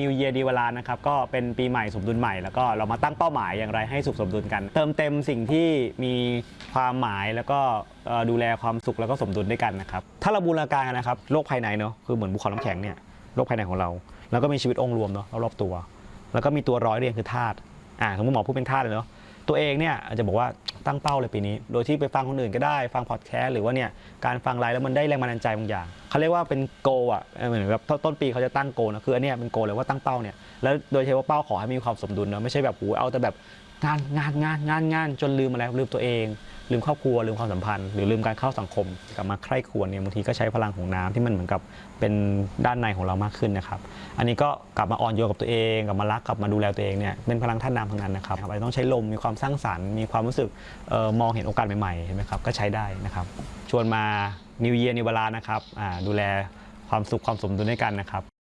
New Year ดีเวลานะครับก็เป็นปีใหม่สมดุลใหม่แล้วก็เรามาตั้งเป้าหมายอย่างไรให้สุขสมดุลกัน เติมเต็มสิ่งที่มีความหมายแล้วก็เอ่อดูแลความสุขแล้วก็สมดุลด้วยกันนะครับถ้าเราบูรณาการนนะครับโลกภายในเนาะคือเหมือนภูเขาน้ำแข็งเนี่ยโลกภายในของเรา แล้วก็มีชีวิตองค์รวมเนาะรอบๆตัว แล้วก็มีตัวร้อยเรียงคือธาตุอ่าสมมติหมอพูดเป็นธาตุเลยเนาะตัวเองเนี่ยอาจจะบอกว่า ตั้งเป้าเลยปีนี้ โดยที่ไปฟังคนอื่นก็ได้ ฟังพอดแคสต์หรือว่าเนี่ยการฟังไลฟ์แล้วมันได้แรงบันดาลใจบางอย่างเขาเรียกว่าเป็นโกอะเหมือนแบบต้นปีเขาจะตั้งโกนะคืออันเนี้ยเป็นโกเลยว่าตั้งเป้าเนี่ยแล้วโดยเฉพาะเป้าขอให้มีความสมดุลเนาะไม่ใช่แบบหูเอาแต่แบบงานงานงานงานงานจนลืมอะไรลืมตัวเอง ลืมครอบครัวลืมความสัมพันธ์ หรือลืมการเข้าสังคมกลับมาใคร่ครวญเนี่ยบางทีก็ใช้พลังของน้ำที่มันเหมือนกับเป็นด้านในของเรามากขึ้นนะครับ อันนี้ก็กลับมาอ่อนโยนกับตัวเองกลับมารักกลับมาดูแลตัวเองเนี่ยเป็นพลังท่านน้ำทั้งนั้นนะครับอาจจะต้องใช้ลมมีความสร้างสรรค์ มีความรู้สึกออมองเห็นโอกาสใหม่ๆเห็นไหมครับก็ใช้ได้นะครับชวนมา New Year นิวเวลานะครับดูแลความสุขความสมดุลด้วยกันนะครับ